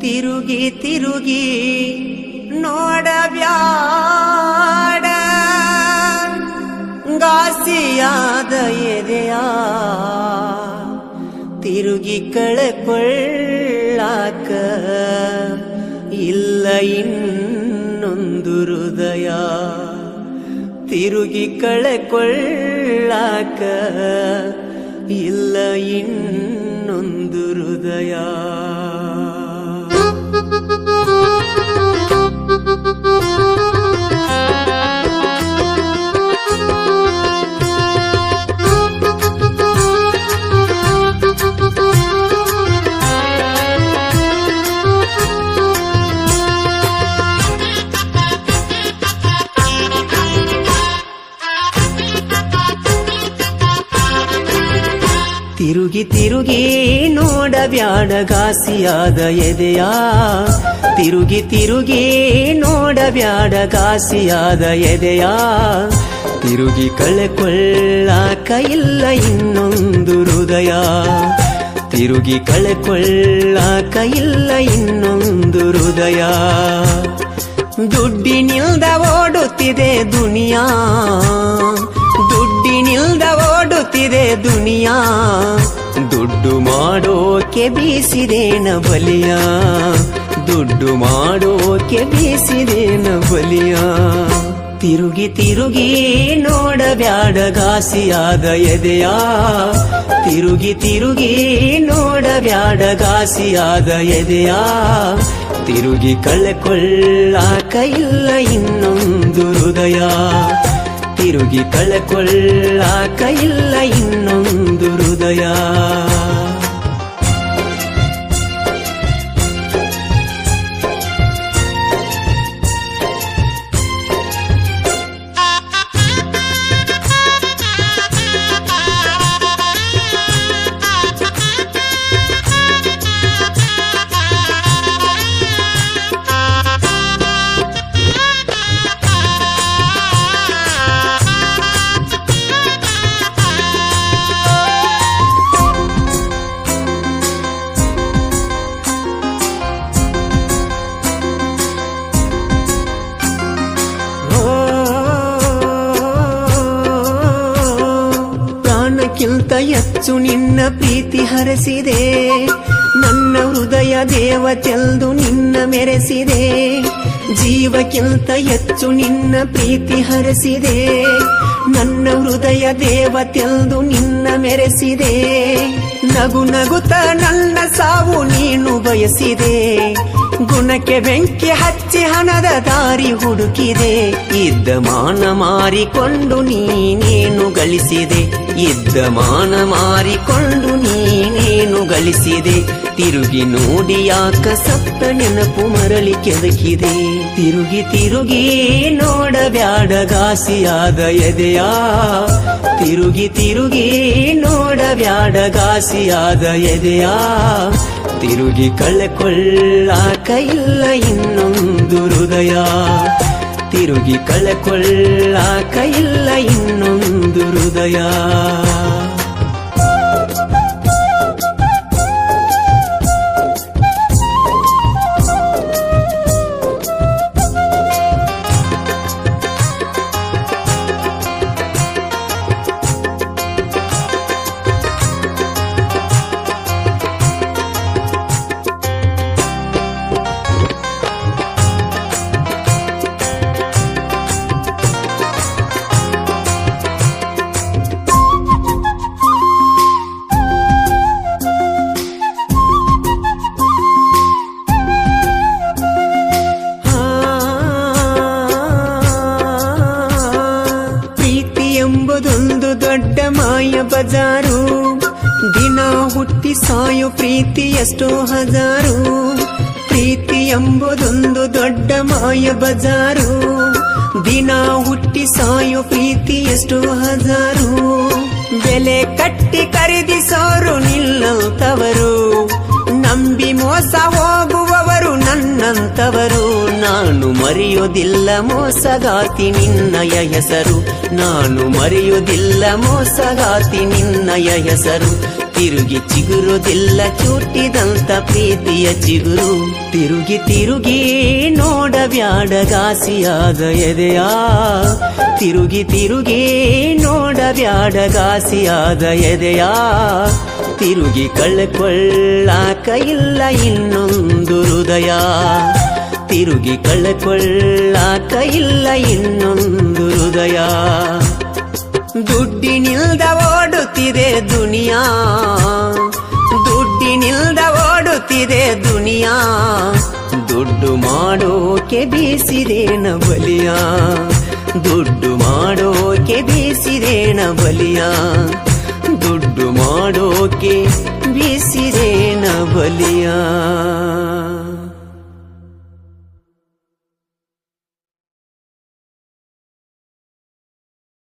ತಿರುಗಿ ತಿರುಗಿ ನೋಡಬ್ಯಾಡ. ಗಾಸಿಯಾದ ಎದೆಯ ತಿರುಗಿ ಕಳೆಕೊಳ್ಳಾಕ ಇಲ್ಲ ಇನ್ನೊಂದು ಹೃದಯ. ತಿರುಗಿ ಕಳೆಕೊಳ್ಳಾಕ ಇಲ್ಲ ಇನ್ನೊಂದು ಹೃದಯ ತಿರುಗಿ ತಿರುಗಿ ನೋಡಬ್ಯಾಡಗಾಸಿಯಾದ ಎದೆಯ. ತಿರುಗಿ ತಿರುಗಿ ನೋಡಬ್ಯಾಡಗಾಸಿಯಾದ ಎದೆಯ. ತಿರುಗಿ ಕಳೆಕೊಳ್ಳಾಕ ಇಲ್ಲ ಇನ್ನೊಂದು ಹೃದಯ. ತಿರುಗಿ ಕಳೆಕೊಳ್ಳಾಕ ಇಲ್ಲ ಇನ್ನೊಂದು ಹೃದಯ. ದುಡ್ಡಿನಿಲ್ದ ಓಡುತ್ತಿದೆ ದುನಿಯಾ. ದುನಿಯಾ. ದುಡ್ಡು ಮಾಡೋಕೆ ಬೀಸಿದೇನ ಬಲಿಯ. ದುಡ್ಡು ಮಾಡೋಕೆ ಬೀಸಿದೇನ ಬಲಿಯ. ತಿರುಗಿ ತಿರುಗಿ ನೋಡಬ್ಯಾಡ ಗಾಸಿಯಾದ ಎದೆಯ. ತಿರುಗಿ ತಿರುಗಿ ನೋಡಬ್ಯಾಡ ಗಾಸಿಯಾದ ಎದೆಯ. ತಿರುಗಿ ಕಳೆಕೊಳ್ಳಾಕ ಇಲ್ಲ ಇನ್ನೊಂದು ಹೃದಯ. ತಿರುಗಿ ಕಳೆಕೊಳ್ಳಾಕ ಇಲ್ಲ ಇನ್ನೊಂದು ಹೃದಯ. ಹೆಚ್ಚು ನಿನ್ನ ಪ್ರೀತಿ ಹರಸಿದೆ. ನನ್ನ ಹೃದಯ ದೇವ ದೇವತೆಲ್ದು ನಿನ್ನ ಮೆರೆಸಿದೆ. ಜೀವಕ್ಕಿಂತ ಹೆಚ್ಚು ನಿನ್ನ ಪ್ರೀತಿ ಹರಸಿದೆ. ನನ್ನ ಹೃದಯ ದೇವತೆಂದು ನಿನ್ನ ಮೆರೆಸಿದೆ. ನಗು ನಗುತ್ತ ನನ್ನ ಸಾವು ನೀನು ಬಯಸಿದೆ. ಗುಣಕ್ಕೆ ಬೆಂಕಿ ಹಚ್ಚಿ ಹಣದ ದಾರಿ ಹುಡುಕಿದೆ. ಇದ್ದ ಮಾನ ಮಾರಿಕೊಂಡು ನೀನೇನು ಗಳಿಸಿದೆ? ಇದ್ದ ಮಾನ ಮಾರಿಕೊಂಡು ನೀನೇನು ಗಳಿಸಿದೆ ತಿರುಗಿ ನೋಡಿ ಯಾಕ ಸತ್ತ ನೆನಪು ಮರಳಿ ಕೆದಕಿದೆ. ತಿರುಗಿ ತಿರುಗಿ ನೋಡಬ್ಯಾಡ ಗಾಸಿಯಾದ ಎದೆಯ. ತಿರುಗಿ ತಿರುಗಿ ನೋಡಬ್ಯಾಡ ಗಾಸಿಯಾದ ಎದೆಯ. ತಿರುಗಿ ಕಳೆಕೊಳ್ಳಾಕ ಇಲ್ಲ ಇನ್ನೊಂದು ಹೃದಯ. ತಿರುಗಿ ಕಳೆಕೊಳ್ಳಾಕ ಇಲ್ಲ ಇನ್ನೊಂದು ಹೃದಯ. ಎಂಬುದೊಂದು ದೊಡ್ಡ ಮಾಯ ಬಜಾರು. ದಿನ ಹುಟ್ಟಿ ಸಾಯೋ ಪ್ರೀತಿ ಎಷ್ಟೋ ಹಜಾರು. ಪ್ರೀತಿ ಎಂಬುದೊಂದು ದೊಡ್ಡ ಮಾಯ ಬಜಾರು. ದಿನ ಹುಟ್ಟಿ ಸಾಯೋ ಪ್ರೀತಿ ಎಷ್ಟೋ ಹಜಾರು. ಬೆಲೆ ಕಟ್ಟಿ ಖರೀದಿಸೋರು ನಿಲ್ಲಂತವರು. ನಂಬಿ ಮೋಸ ಹೋಗುವವರು ನನ್ನಂತವರು. ನಾನು ಮರೆಯೋದಿಲ್ಲ ಮೋಸಗಾತಿ ನಿನ್ನಯ ಹೆಸರು. ನಾನು ಮರೆಯೋದಿಲ್ಲ ಮೋಸಗಾತಿ ನಿನ್ನಯ ಹೆಸರು. ತಿರುಗಿ ಚಿಗುರುದಿಲ್ಲ ಚೂಟಿದಂತ ಪ್ರೀತಿಯ ಚಿಗುರು. ತಿರುಗಿ ತಿರುಗಿ ನೋಡಬ್ಯಾಡಗಾಸಿಯಾದ ಎದೆಯಾ. ತಿರುಗಿ ತಿರುಗಿ ನೋಡಬ್ಯಾಡಗಾಸಿಯಾದ ಎದೆಯಾ. ತಿರುಗಿ ಕಳ್ಕೊಳ್ಳಾಕ ಇಲ್ಲ ಇನ್ನೊಂದು ಹೃದಯ. ತಿರುಗಿ ಕಳೆಕೊಳ್ಳಾಕ ಇಲ್ಲ ಇನ್ನೊಂದು ಹೃದಯ. ದುಡ್ಡಿನಿಲ್ದ ಓಡುತ್ತಿದೆ ದುನಿಯಾ. ದುಡ್ಡಿನಿಲ್ದ ಓಡುತ್ತಿದೆ ದುನಿಯಾ. ದುಡ್ಡು ಮಾಡೋಕೆ ಬೀಸಿದೇನ ಬಲಿಯ. ದುಡ್ಡು ಮಾಡೋಕೆ ಬೀಸಿದೇನ ಬಲಿಯ. ದುಡ್ಡು ಮಾಡೋಕೆ